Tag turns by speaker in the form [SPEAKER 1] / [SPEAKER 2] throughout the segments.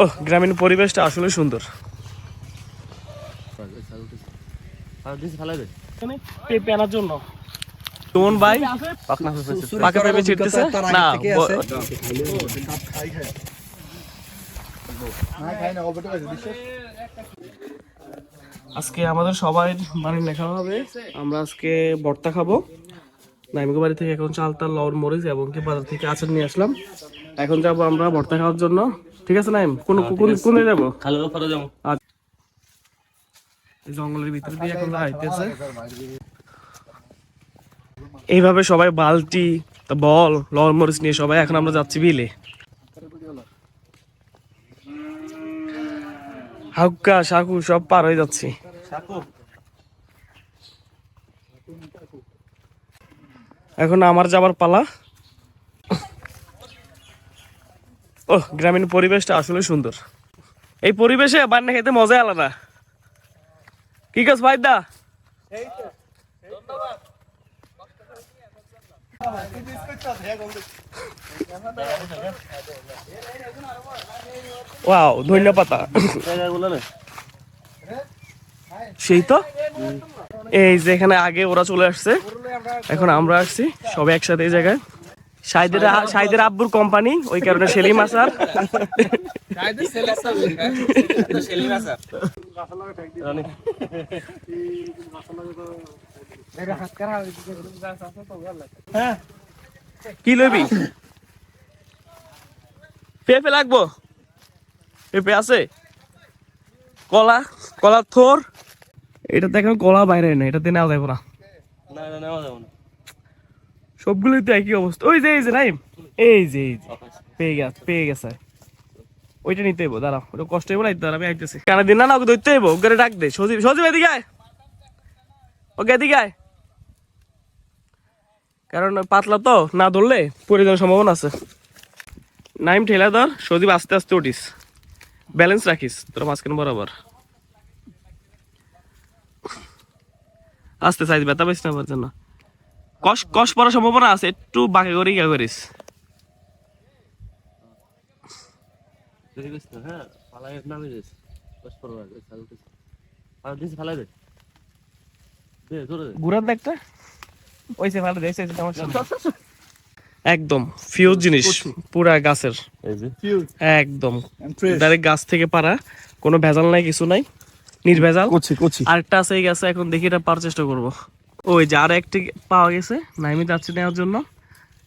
[SPEAKER 1] ও গ্রামীণ পরিবেশটা আসলে সুন্দর। পেঁপে আনার জন্য সুমন ভাই পাকা পেঁপে ছিটতেছে? না আজকে আমাদের সবাই বাড়ি লেখা হবে। আমরা আজকে ভর্তা খাব। নাইমগো বাড়ি থেকে এখন চালতা লবণ মরিচ এবং কি বাজার থেকে আচার নিয়ে আসলাম। এখন যাব আমরা ভর্তা খাওয়ার জন্য। ঠিক আছে নাইম? কোন কোন কোনে যাব?
[SPEAKER 2] খালো পরে যাব।
[SPEAKER 1] আচ্ছা। এই জঙ্গলের ভিতরে দিয়ে এখন হাইতেছে এইভাবে সবাই বালতি বল লবণ মরিচ নিয়ে সবাই এখন আমরা যাচ্ছি বিলে। হাউকা সাকু সব পার হয়ে যাচ্ছি। এখন আমার যাবার পালা। ও গ্রামীণ পরিবেশটা আসলে সুন্দর। এই পরিবেশে বান্না খেতে মজা আলাদা। কি কাজ ভাইদা ওয়াও ধন্যবাদ পাতা। সেই তো? এই যে এখানে আগে ওরা চলে আসছে। এখন আমরা আসছি, সবাই একসাথে এই জায়গায়। সাইদের সাইদের আব্বুর কোম্পানি ওই কারণে সেলিম আসার। কি লবি পেঁপে লাগবো। পেঁপে আছে। কলা কলা থোর। এটা দেখো কলা বাইরে না এটাতে নেওয়া যাবে না
[SPEAKER 2] না না নেওয়া যাব না।
[SPEAKER 1] সবগুলোই তো একই অবস্থা। ওই যে, এই যে, নাইম। এই যে এই যে। পেয়ে গেছে পেয়ে গেছে। ওইটা নিতে হইব, দাঁড়াও। ওটা কষ্ট হইব না দাঁড়া, আমি আইতেছি। কানে দিন না না, ওকে ধরতে হইব। ওকে ডাক দে। সজীব সজীব, এদিকে আয়। ওকে এদিকে আয়। কারণ পাতলা তো, না ধরলে পড়ে যাওয়ার সম্ভাবনা আছে। নাইম, ঠেলা ধর। সজীব, আস্তে আস্তে উঠিস। ব্যালেন্স রাখিস, তোর মাঝখানে বরাবর। আস্তে, সাইজ ব্যথা পাইস না আমার জন্য। কষ কষ পড়ার সম্ভাবনা আছে একটু বাঁকে করে ইয়া করিস। একদম ফিউজ জিনিস পুরা গাছের। একদম। ডাইরেক্ট গাছ থেকে পারা কোনো ভেজাল নাই কিছু নাই নির্ভেজাল।
[SPEAKER 3] কচি কচি।
[SPEAKER 1] আরেকটা আছে এই গাছে এখন দেখি এটা পাওয়ার চেষ্টা করব। ওই যে আর একটি পাওয়া গেছে নাইমি যাচ্ছি নেওয়ার জন্য।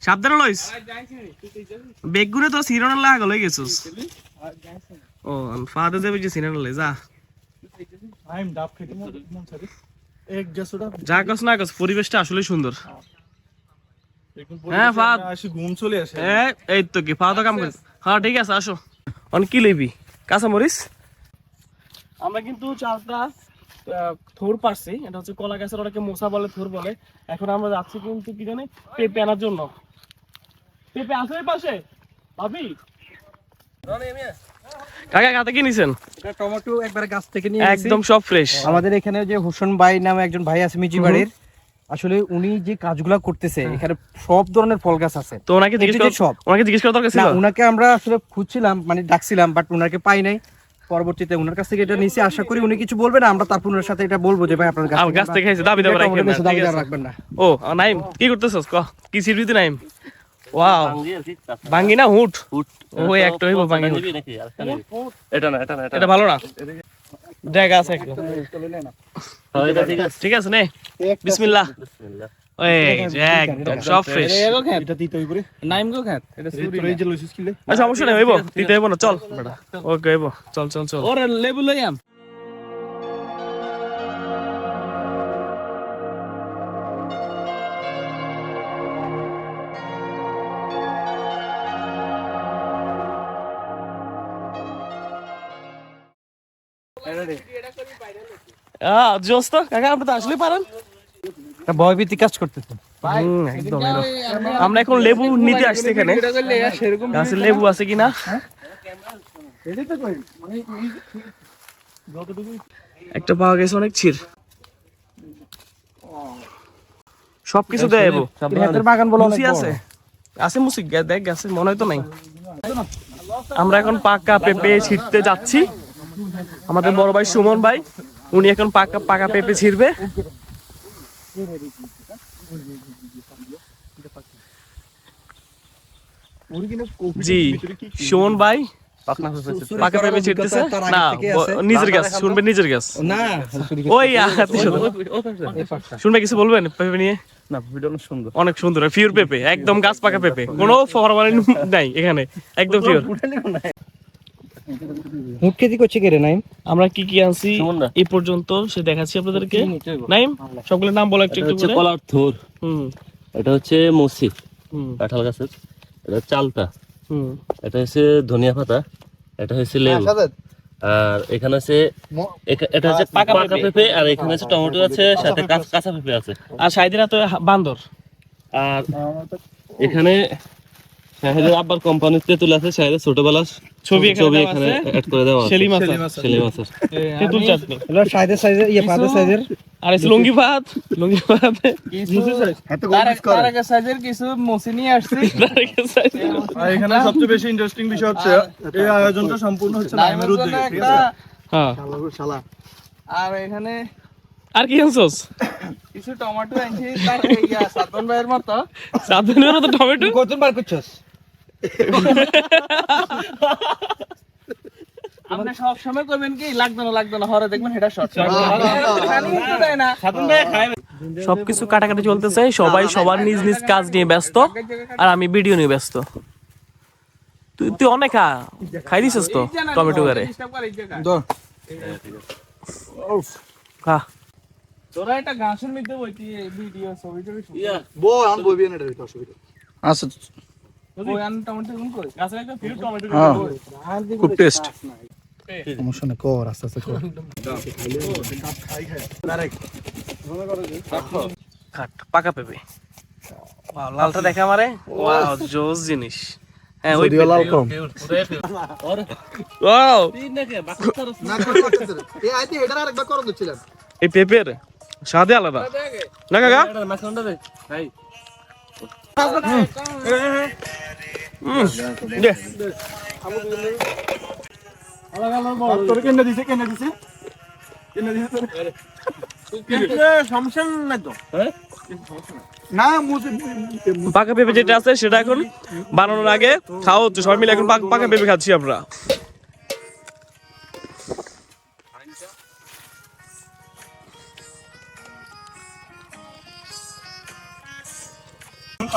[SPEAKER 1] সাবধানে লইস। বেগুনে তো সিরোনার লাগা লই গেছিস। ও ফাদে যাবে যে লই যা। যা গাছ না গাছ পরিবেশটা আসলে সুন্দর। হ্যাঁ, ফাদ।
[SPEAKER 3] ঘুম চলে আসে
[SPEAKER 1] এ, এই তো কি ফাদা কাম করে হ্যাঁ ঠিক আছে আসো। অন কি লইবি? কাঁচা মরিচ আমরা কিন্তু চালটা থোর পারছি। এটা হচ্ছে কলা গাছের ওটাকে মোসা বলে থোর বলে। এখন আমরা যাচ্ছি কিন্তু কি জানি পেঁপে আনার জন্য। পেঁপে আছে পাশে? ভাবি? কাকা কাতে কি নিছেন?
[SPEAKER 4] টমেটো একবার গাছ থেকে নিয়ে
[SPEAKER 1] একদম সব ফ্রেশ
[SPEAKER 4] আমাদের এখানে যে হোসেন ভাই নামে একজন ভাই আছে মিজি বাড়ির আসলে উনি যে কাজগুলা করতেছে এখানে সব ধরনের ফল গাছ আছে।
[SPEAKER 1] তো ওনাকে জিজ্ঞেস
[SPEAKER 4] সব।
[SPEAKER 1] ওনাকে জিজ্ঞেস করা দরকার ছিল?
[SPEAKER 4] না আমরা আসলে খুঁজছিলাম মানে ডাকছিলাম বাট উনাকে পাই নাই। পরবর্তীতে উনার কাছ থেকে এটা নিচে আশা করি উনি কিছু বলবেন আমরা তারপর উনার সাথে এটা বলব যে ভাই আপনার গাছ
[SPEAKER 1] আমার গাছ থেকে খাইছে, দাবি দাবা রাখবেন না, ঠিক আছে।
[SPEAKER 4] রাখবেন না।
[SPEAKER 1] ও নাইম কি করতেছস ক? কি সিরবিতে নাইম? ওয়াও।
[SPEAKER 2] ভাঙ্গি
[SPEAKER 1] না হুট?
[SPEAKER 2] ফুট
[SPEAKER 1] ও, একটা হইবো ভাঙ্গি হুট।
[SPEAKER 2] এটা না এটা না এটা
[SPEAKER 1] এটা ভালো না। জায়গা আছে একটু
[SPEAKER 2] হ্যাঁ, এটা ঠিক আছে।
[SPEAKER 1] ঠিক আছে নে। বিসমিল্লাহ।
[SPEAKER 2] বিসমিল্লাহ।
[SPEAKER 1] আচ্ছা সমস্যা নেই হইব। দিতে হইব না চল। ওকে হইব। চল চল চল।
[SPEAKER 4] ওরে লেবু লইয়াম
[SPEAKER 1] আহ জোস তো কাকা আপনি তো আসলে পারেন।
[SPEAKER 4] এটা ভয়ভীতি কাজ করতেছে।
[SPEAKER 1] একদম। আমরা এখন লেবু নিতে আসছি এখানে। গাছে লেবু আছে কিনা? একটা পাওয়া গেছে অনেক ছির। সবকিছু দেয় এবো
[SPEAKER 4] বাগান বলো
[SPEAKER 1] আছে। আছে মুসি দেখ গাছে মনে হয় তো নাই। আমরা এখন পাকা পেঁপে ছিঁড়তে যাচ্ছি। আমাদের বড় ভাই সুমন ভাই উনি এখন পাকা পাকা পেঁপে ছিঁড়বে। জি সুমন ভাই পাকা পেঁপে ছিঁড়তেছে
[SPEAKER 4] তার আগে
[SPEAKER 1] না
[SPEAKER 4] থেকে
[SPEAKER 1] ব-
[SPEAKER 4] আছে।
[SPEAKER 1] নিজের গাছ শুনবে নিজের গাছ
[SPEAKER 4] না
[SPEAKER 1] ওই শুনবে কিছু বলবেন পেঁপে নিয়ে?
[SPEAKER 2] না ভিডিও অনেক সুন্দর।
[SPEAKER 1] অনেক সুন্দর পিওর পেঁপে একদম গাছ পাকা পেঁপে। কোনো ফরমালিন নাই এখানে একদম পিওর
[SPEAKER 4] মুখ খেতে করছে কে রে নাই
[SPEAKER 1] আমরা কি কি আনছি এই পর্যন্ত সে দেখাচ্ছি আপনাদেরকে। নাইম সবগুলোর নাম বলো একটু একটু করে
[SPEAKER 2] কলার থোর।
[SPEAKER 1] হুম।
[SPEAKER 2] এটা হচ্ছে মসি
[SPEAKER 1] হুম।
[SPEAKER 2] কাঁঠাল গাছের। এটা চালতা
[SPEAKER 1] হুম।
[SPEAKER 2] এটা হচ্ছে ধনিয়া পাতা। এটা হচ্ছে লেবু। আর এখানে আছে এটা হচ্ছে
[SPEAKER 1] পাকা
[SPEAKER 2] পাকা
[SPEAKER 1] পেঁপে।
[SPEAKER 2] আর এখানে আছে টমেটো আছে সাথে কাঁচ- কাঁচা পেঁপে আছে।
[SPEAKER 1] আর সাইদিনা তো বান্দর।
[SPEAKER 2] আর এখানে শাহেদের আব্বার কোম্পানির তেঁতুল আছে শাহেদের ছোটবেলা
[SPEAKER 1] ছবি এখানে
[SPEAKER 2] ছবি এখানে অ্যাড করে দেওয়া আছে।
[SPEAKER 1] সেলিম আসার
[SPEAKER 2] সেলিম আছে
[SPEAKER 1] তেঁতুল চাটনি
[SPEAKER 4] এটা সাইজের সাইজের ইয়ে সাইজের।
[SPEAKER 1] আর লুঙ্গি ভাত লুঙ্গি ভাত
[SPEAKER 3] আর এখানে সবচেয়ে বেশি ইন্টারেস্টিং বিষয় হচ্ছে এই আয়োজনটা সম্পূর্ণ হচ্ছে নাইমের উদ্যোগে ঠিক আছে?
[SPEAKER 1] হ্যাঁ।
[SPEAKER 3] শালা
[SPEAKER 5] আর এখানে
[SPEAKER 1] আর কি আনছস?
[SPEAKER 5] কিছু টমেটো আনছি তার সাতন ভাইয়ের মতো।
[SPEAKER 1] সাবধানের তো টমেটো?
[SPEAKER 4] কতজন বার করছস?
[SPEAKER 5] আপনি সব সময় করবেন কি? লাগবে না লাগবে না হরে দেখবেন এটা শর্ট না।
[SPEAKER 1] সবকিছু কাটাকাটি চলতেছে সবাই সবার নিজ নিজ কাজ নিয়ে ব্যস্ত আর আমি ভিডিও নিয়ে ব্যস্ত। তুই তুই অনেক খা খাই দিছিস তো টমেটো গারে খা।
[SPEAKER 5] তোরা এটা গান শুনবি বইতি ভিডিও ছবি টবি শুনবি
[SPEAKER 3] বো আমি বইবি না এটা অসুবিধা।
[SPEAKER 4] আচ্ছা
[SPEAKER 3] খুব টেস্ট সমস্যা নেই কর আস্তে আস্তে কর।
[SPEAKER 1] খাট পাকা পেঁপে। লালটা দেখা আমারে? ওয়াও জোস জিনিস। হ্যাঁ ওই
[SPEAKER 3] যদিও লাল কম।
[SPEAKER 1] ওয়াও।
[SPEAKER 3] এই
[SPEAKER 1] পেঁপের স্বাদে আলাদা। না কাকা?
[SPEAKER 3] তোর কেন দিছে কেন দিছে কেন দিছে তোর সমস্যা নাই তো না
[SPEAKER 1] পাকা পেঁপে যেটা আছে সেটা এখন বানানোর আগে খাওয়া হচ্ছে সবাই মিলে এখন পাক- পাকা পেঁপে খাচ্ছি আমরা।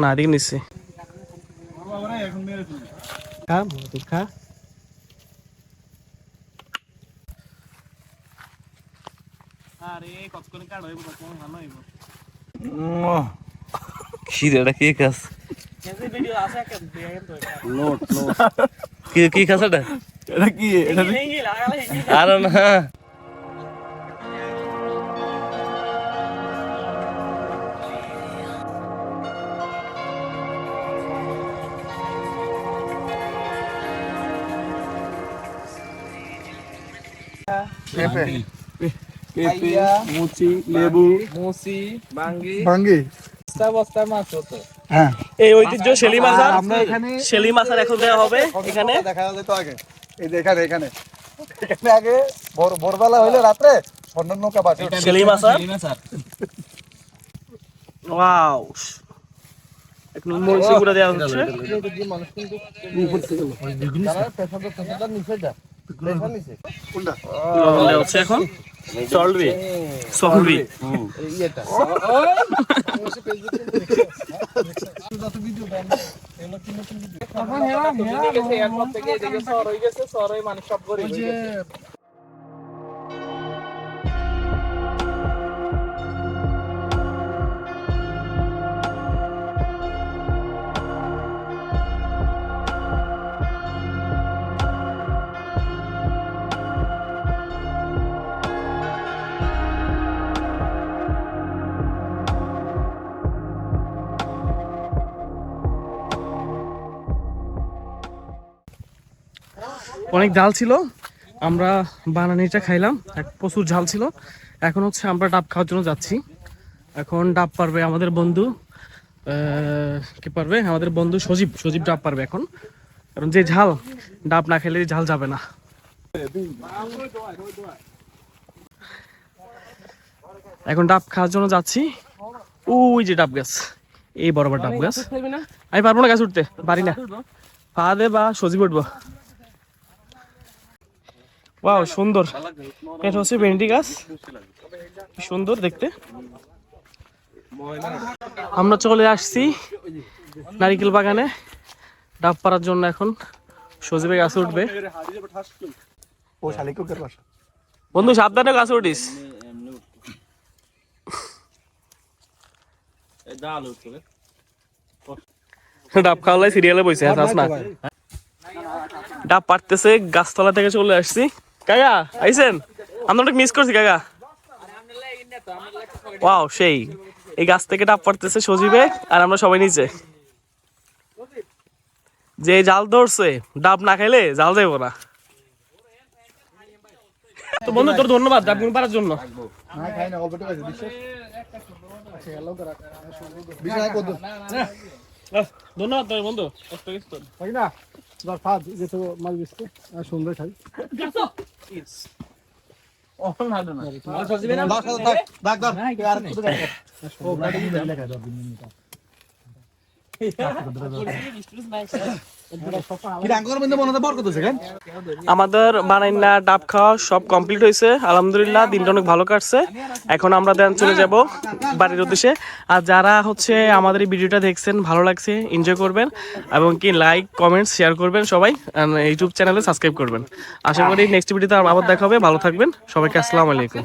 [SPEAKER 1] না এদিকে নিচ্ছে। খা মধু খা। আরে কতক্ষণ কাট হইব তখন ভালো হইব।
[SPEAKER 2] কি এটা। কি কি কি এটা?
[SPEAKER 3] এটা কি? এটা
[SPEAKER 2] আরে না।
[SPEAKER 3] পেঁপে। মুচি লেবু।
[SPEAKER 5] মুসি বাঙ্গি।
[SPEAKER 3] ভাঙ্গি
[SPEAKER 5] বস্তা বস্তা মাছ হতো।
[SPEAKER 3] হ্যাঁ।
[SPEAKER 1] এই ঐতিহ্য সেলিম আসার
[SPEAKER 3] আমরা এখানে
[SPEAKER 1] সেলিম আসার এখন দেওয়া হবে এখানে।
[SPEAKER 3] দেখা যাবে তো আগে। এই যে এখানে এখানে। এখানে আগে ভোর ভোরবেলা হইলে রাত্রে স্বর্ণ নৌকা বাজে
[SPEAKER 1] সেলিম আসার ওয়াও। এখন মরিচের গুঁড়া দেওয়া হচ্ছে।
[SPEAKER 3] কোনটা
[SPEAKER 1] লবণ হচ্ছে এখন? চলবি। চলবি।
[SPEAKER 5] এরপর থেকে সর হয়ে গেছে সর হয়ে মানে সব গরিব
[SPEAKER 1] অনেক জাল ছিল। আমরা বানানিটা খাইলাম এক প্রচুর ঝাল ছিল। এখন হচ্ছে আমরা ডাব খাওয়ার জন্য যাচ্ছি। এখন ডাব পারবে আমাদের বন্ধু কে পারবে? আমাদের বন্ধু সজীব সজীব ডাব পারবে এখন। কারণ যে ঝাল ডাব না খেলে ঝাল যাবে না। এখন ডাব খাওয়ার জন্য যাচ্ছি। ওই যে ডাব গাছ এই বড় বড় ডাব গাছ। আমি পারব না গাছ উঠতে পারি না। পা দে বা সজীব উঠবো। ওয়াও সুন্দর। এটা হচ্ছে ভেন্ডি গাছ। সুন্দর দেখতে। আমরা চলে আসছি নারিকেল বাগানে। ডাব পাড়ার জন্য এখন সজীবে গাছ উঠবে। বন্ধু সাবধানে গাছ উঠিস। ডাব খাওয়ালাই সিরিয়ালে বসে না। ডাব পারতেছে গাছতলা থেকে চলে আসছি। কাকা আইছেন আমরা অনেক মিস করছি, কাকা। ওয়াও সেই। এই গাছ থেকে ডাব পারতেছে সজীবে আর আমরা সবাই নিচে। যে জাল ধরছে, ডাব না খাইলে জাল যাইব না। তো বন্ধু, তোর ধন্যবাদ, ডাবগুলো পারার জন্য।
[SPEAKER 3] না, খাই না, অল্প টাকা
[SPEAKER 1] ধন্যবাদ তোর বন্ধু।
[SPEAKER 3] তাই না ধর ফাদ মাছ সুন্দর খাই। দাগ দাগ আর একটু দাগ ও গাড়ি দিলে লেখা দাও
[SPEAKER 1] আমাদের বানাইনা ডাব খাওয়া সব কমপ্লিট হয়েছে। আলহামদুলিল্লাহ, দিনটা অনেক ভালো কাটছে। এখন আমরা দেন চলে যাব বাড়ির উদ্দেশ্যে। আর যারা হচ্ছে আমাদের এই ভিডিওটা দেখছেন, ভালো লাগছে এনজয় করবেন এবং কি লাইক কমেন্ট শেয়ার করবেন সবাই। ইউটিউব চ্যানেলে সাবস্ক্রাইব করবেন। আশা করি নেক্সট ভিডিওতে আবার দেখা হবে। ভালো থাকবেন। সবাইকে আসসালামু আলাইকুম।